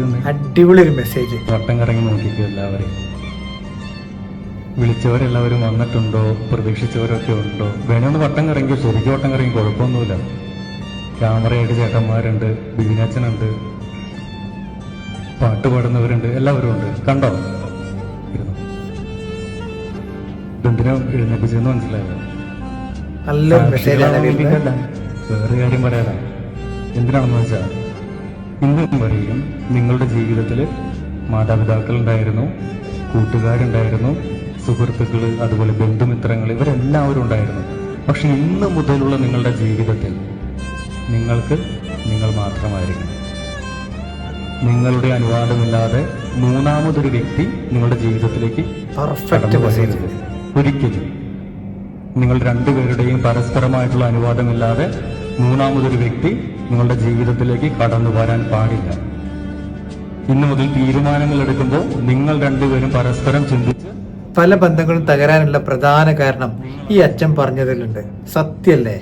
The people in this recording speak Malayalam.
അടിപൊളി ഒരു മെസ്സേജ് വട്ടം കറങ്ങി നോക്കിക്കോ എല്ലാവരെയും. വിളിച്ചവരെല്ലാവരും വന്നിട്ടുണ്ടോ? പ്രതീക്ഷിച്ചവരൊക്കെ ഉണ്ടോ? വേണമെന്ന് വട്ടം കറങ്ങിയോ ശരിക്കും വട്ടം കറങ്ങി കുഴപ്പമൊന്നുമില്ല. ക്യാമറയായിട്ട് ചേട്ടന്മാരുണ്ട്. ബീനാച്ചനുണ്ട് പാട്ട് പാടുന്നവരുണ്ട്. എല്ലാവരും ഉണ്ട്. കണ്ടോ? എന്തിനാ എഴുന്നേപ്പിച്ചെന്ന് മനസ്സിലായോ? നല്ല വേറെ കാര്യം പറയാനാ എന്തിനാണെന്ന് വെച്ചാൽ ഇന്നും വരെയും നിങ്ങളുടെ ജീവിതത്തിൽ മാതാപിതാക്കൾ ഉണ്ടായിരുന്നു കൂട്ടുകാരുണ്ടായിരുന്നു സുഹൃത്തുക്കൾ അതുപോലെ ബന്ധുമിത്രങ്ങൾ ഇവരെല്ലാവരും ഉണ്ടായിരുന്നു. പക്ഷെ ഇന്ന് മുതലുള്ള നിങ്ങളുടെ ജീവിതത്തിൽ നിങ്ങൾക്ക് നിങ്ങൾ മാത്രമായിരിക്കും നിങ്ങളുടെ അനുവാദമില്ലാതെ മൂന്നാമതൊരു വ്യക്തി നിങ്ങളുടെ ജീവിതത്തിലേക്ക് ഒരിക്കലും. നിങ്ങൾ രണ്ടുപേരുടെയും പരസ്പരമായിട്ടുള്ള അനുവാദമില്ലാതെ മൂന്നാമതൊരു വ്യക്തി നിങ്ങളുടെ ജീവിതത്തിലേക്ക് കടന്നു വരാൻ പാടില്ല. ഇന്നു മുതൽ തീരുമാനങ്ങൾ എടുക്കുമ്പോൾ നിങ്ങൾ രണ്ടുപേരും പരസ്പരം ചിന്തിച്ച് പല ബന്ധങ്ങളും തകരാനുള്ള പ്രധാന കാരണം ഈ അച്ഛൻ പറഞ്ഞതിലുണ്ട്. സത്യല്ലേ?